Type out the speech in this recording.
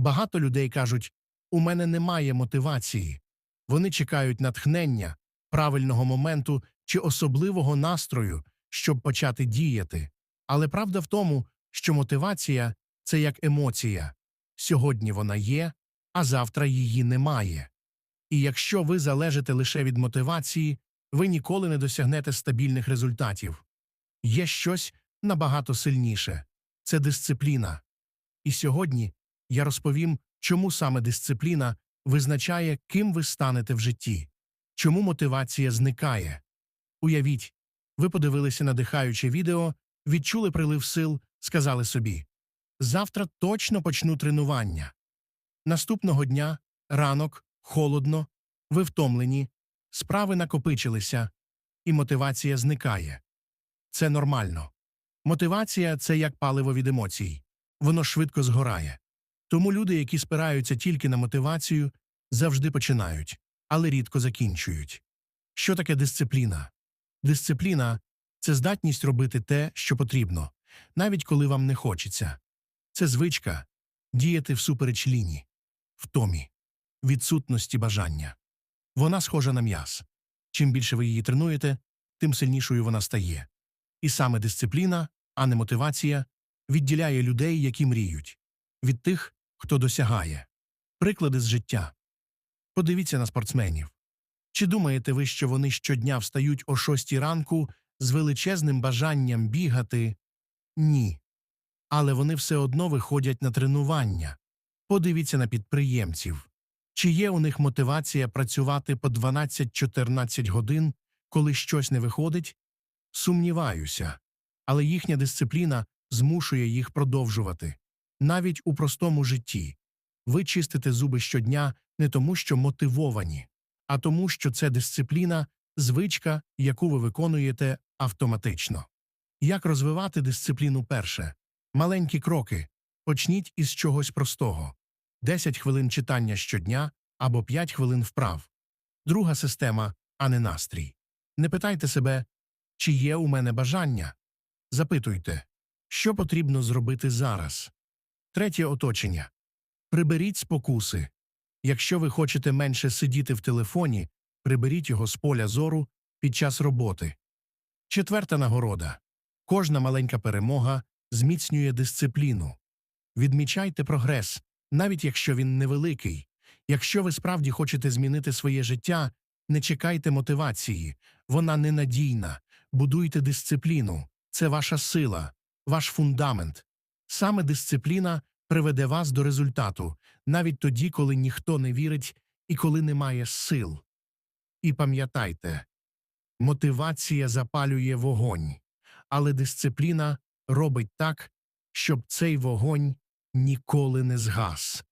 Багато людей кажуть, у мене немає мотивації. Вони чекають натхнення, правильного моменту чи особливого настрою, щоб почати діяти. Але правда в тому, що мотивація це як емоція. Сьогодні вона є, а завтра її немає. І якщо ви залежите лише від мотивації, ви ніколи не досягнете стабільних результатів. Є щось набагато сильніше це дисципліна. І сьогодні я розповім, чому саме дисципліна визначає, ким ви станете в житті, чому мотивація зникає. Уявіть, ви подивилися надихаюче відео, відчули прилив сил, сказали собі завтра точно почну тренування. Наступного дня ранок, холодно, ви втомлені, справи накопичилися, і мотивація зникає. Це нормально. Мотивація це як паливо від емоцій, воно швидко згорає. Тому люди, які спираються тільки на мотивацію, завжди починають, але рідко закінчують. Що таке дисципліна? Дисципліна це здатність робити те, що потрібно, навіть коли вам не хочеться. Це звичка діяти всупереч ліні, втомі, відсутності бажання. Вона схожа на м'яз. Чим більше ви її тренуєте, тим сильнішою вона стає. І саме дисципліна, а не мотивація, відділяє людей, які мріють, від тих, хто досягає. Приклади з життя. Подивіться на спортсменів. Чи думаєте ви, що вони щодня встають о шостій ранку з величезним бажанням бігати? Ні. Але вони все одно виходять на тренування. Подивіться на підприємців. Чи є у них мотивація працювати по 12-14 годин, коли щось не виходить? Сумніваюся. Але їхня дисципліна змушує їх продовжувати. Навіть у простому житті. Ви чистите зуби щодня не тому, що мотивовані, а тому, що це дисципліна, звичка, яку ви виконуєте автоматично. Як розвивати дисципліну перше? Маленькі кроки. Почніть із чогось простого. 10 хвилин читання щодня або 5 хвилин вправ. Друга система, а не настрій. Не питайте себе, чи є у мене бажання. Запитуйте, що потрібно зробити зараз. Третє оточення. Приберіть спокуси. Якщо ви хочете менше сидіти в телефоні, приберіть його з поля зору під час роботи. Четверта нагорода. Кожна маленька перемога зміцнює дисципліну. Відмічайте прогрес, навіть якщо він невеликий. Якщо ви справді хочете змінити своє життя, не чекайте мотивації, вона ненадійна. Будуйте дисципліну. Це ваша сила, ваш фундамент. Саме дисципліна приведе вас до результату, навіть тоді, коли ніхто не вірить і коли немає сил. І пам'ятайте, мотивація запалює вогонь, але дисципліна робить так, щоб цей вогонь ніколи не згас.